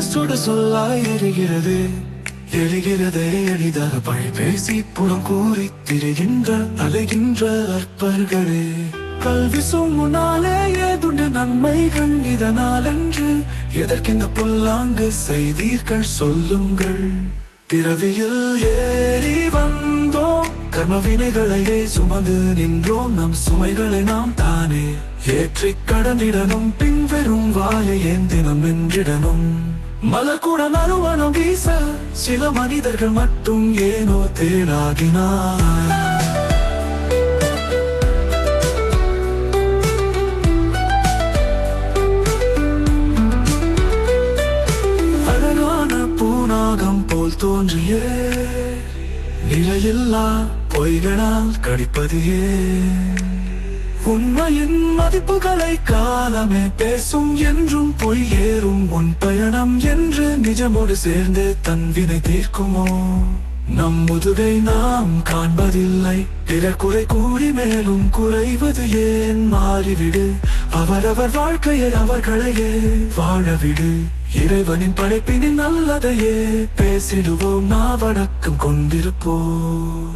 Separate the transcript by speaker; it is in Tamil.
Speaker 1: சுட சொல்லாய் எரிகிறது. எழுகிறது எளிதாக பழி பேசி புறம் கூறி திரிகின்ற அலைகின்ற அற்பர்களே. கல்வி சும்முனாலே துண்டு நன்மைகள் இதனால் என்று எதற்கிந்த புல்லாங்கு செய்தீர்கள் சொல்லுங்கள். பிறவியில் ஏறி வந்தோம் கர்ம வினைகளையே சுமந்து நின்றோம் நம் சுமைகளை நாம் தானே ஏற்றி கடந்திடனும் பின்வரும் வாயை ஏந்தினம் என்றிடனும் மலர் கூட நறுவனம் வீச சில மனிதர்கள் மட்டும் ஏனோ தேனாகினார். அழகான பூனாகம் போல் தோன்றிய நிலையில்லா பொய்களால் கடிப்பதையே உண்மையின் மதிப்புகளை காலமே பேசும் என்றும் பொய் ஏறும். உன் பயணம் என்று நிஜமோடு சேர்ந்து தன்வினை தீர்க்குமோ? நம் முதுகை நாம் காண்பதில்லை. பிற குறை கூறி மேலும் குறைவது ஏன்? மாறிவிடு. அவரவர் வாழ்க்கையை அவர்களையே வாழவிடு. இறைவனின் படைப்பினின் நல்லதையே பேசிடுவோம். நாவடக்கம் கொண்டிருப்போம்.